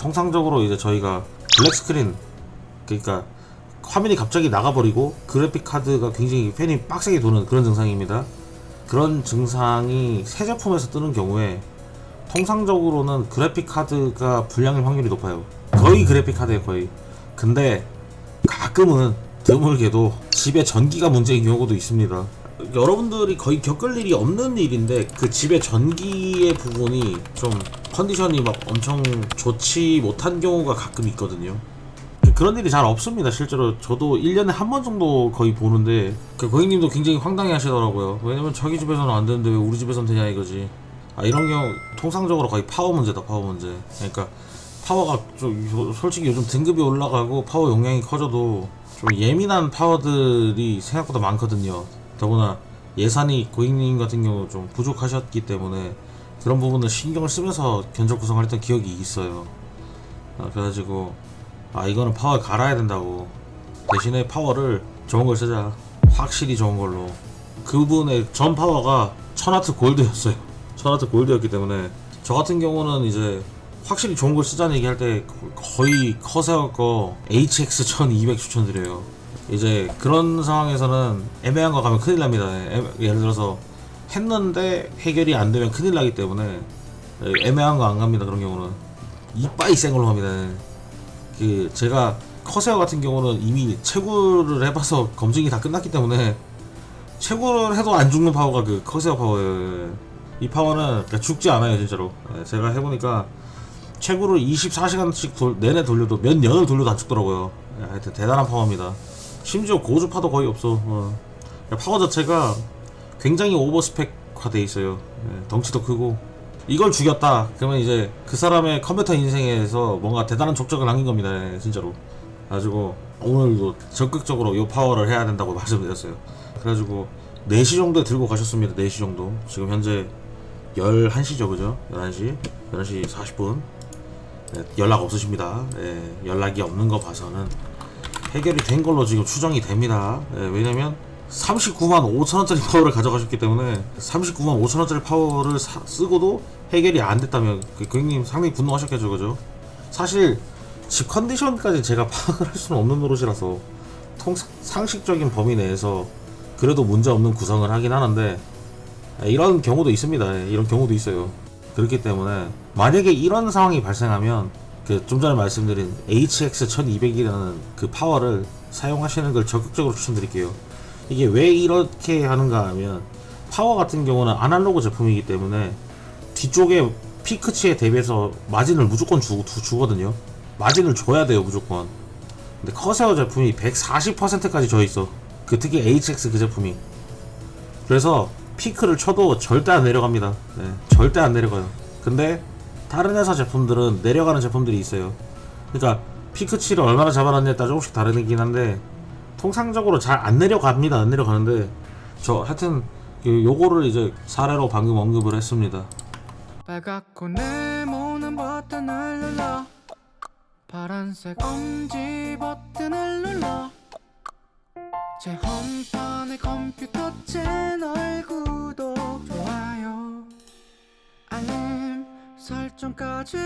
통상적으로 이제 저희가 블랙 스크린 그러니까 화면이 갑자기 나가버리고 그래픽 카드가 굉장히 팬이 빡세게 도는 그런 증상입니다. 그런 증상이 새 제품에서 뜨는 경우에 통상적으로는 그래픽 카드가 불량일 확률이 높아요. 거의 그래픽 카드예요, 거의. 근데 가끔은 드물게도 집에 전기가 문제인 경우도 있습니다. 여러분들이 거의 겪을 일이 없는 일인데 그 집에 전기의 부분이 좀 컨디션이 막 엄청 좋지 못한 경우가 가끔 있거든요. 그런 일이 잘 없습니다. 실제로 저도 1년에 한 번 정도 거의 보는데 그 고객님도 굉장히 황당해 하시더라고요. 왜냐면 자기 집에서는 안 되는데 왜 우리 집에서는 되냐 이거지. 아 이런 경우 통상적으로 거의 파워 문제다 파워 문제. 그러니까 파워가 좀 요- 솔직히 요즘 등급이 올라가고 파워 용량이 커져도 좀 예민한 파워들이 생각보다 많거든요. 더구나 예산이 고객님 같은 경우 좀 부족하셨기 때문에 그런 부분을 신경을 쓰면서 견적 구성을 했던 기억이 있어요. 아, 그래가지고 아 이거는 파워 갈아야 된다고 대신에 파워를 좋은 걸 쓰자. 확실히 좋은 걸로. 그분의 전 파워가 1000와트 골드였어요. 1000와트 골드였기 때문에. 저 같은 경우는 이제 확실히 좋은 걸 쓰자는 얘기 할 때 거의 커세어 거 HX 1200 추천드려요 이제 그런 상황에서는 애매한 거 가면 큰일 납니다 애- 예를 들어서 했는데 해결이 안 되면 큰일 나기 때문에 애매한 거 안 갑니다 그런 경우는 이빠이 센 걸로 합니다 그 제가 커세어 같은 경우는 이미 채굴을 해봐서 검증이 다 끝났기 때문에 채굴을 해도 안 죽는 파워가 그 커세어 파워예요. 이 파워는 그러니까 죽지 않아요 진짜로. 예, 제가 해보니까 채굴을 24시간씩 돌, 내내 돌려도 몇 년을 돌려도 안 죽더라고요. 예, 하여튼 대단한 파워입니다. 심지어 고주파도 거의 없어. 어. 파워 자체가 굉장히 오버스펙화 돼 있어요. 예, 덩치도 크고 이걸 죽였다. 그러면 이제 그 사람의 컴퓨터 인생에서 뭔가 대단한 족적을 남긴 겁니다. 예, 진짜로. 가지고 오늘도 적극적으로 이 파워를 해야 된다고 말씀드렸어요. 그래가지고 4시 정도에 들고 가셨습니다. 4시 정도. 지금 현재 11시죠, 그죠? 11시. 11시 40분. 네, 연락 없으십니다. 예, 연락이 없는 거 봐서는 해결이 된 걸로 지금 추정이 됩니다. 예, 왜냐면 39만 5천원짜리 파워를 가져가셨기 때문에 39만 5천원짜리 파워를 사- 쓰고도 해결이 안 됐다면 그 고객님 상당히 분노하셨겠죠, 그죠? 사실 집 컨디션까지 제가 파악을 할 수는 없는 노릇이라서 통 상식적인 범위 내에서 그래도 문제 없는 구성을 하긴 하는데 예, 이런 경우도 있습니다. 예, 이런 경우도 있어요. 그렇기 때문에 만약에 이런 상황이 발생하면 그 좀 전에 말씀드린 HX 1200이라는 그 파워를 사용하시는 걸 적극적으로 추천드릴게요. 이게 왜 이렇게 하는가 하면 파워 같은 경우는 아날로그 제품이기 때문에 뒤쪽에 피크치에 대비해서 마진을 무조건 주, 주, 주거든요. 마진을 줘야 돼요, 무조건. 근데 커세어 제품이 140%까지 져 있어. 그 특히 HX 그 제품이. 그래서 피크를 쳐도 절대 안 내려갑니다. 네, 절대 안 내려가요. 근데 다른 회사 제품들은 내려가는 제품들이 있어요. 그러니까 피크치를 얼마나 잡아놨냐에 따라 조금씩 다르긴 한데 통상적으로 잘 안 내려갑니다. 안 내려가는데 저 하여튼 그 요거를 이제 사례로 방금 언급을 했습니다. 빨갛고 네모난 버튼을 눌러 파란색 엄지 버튼을 눌러 제 컴퓨터 채널 설정까지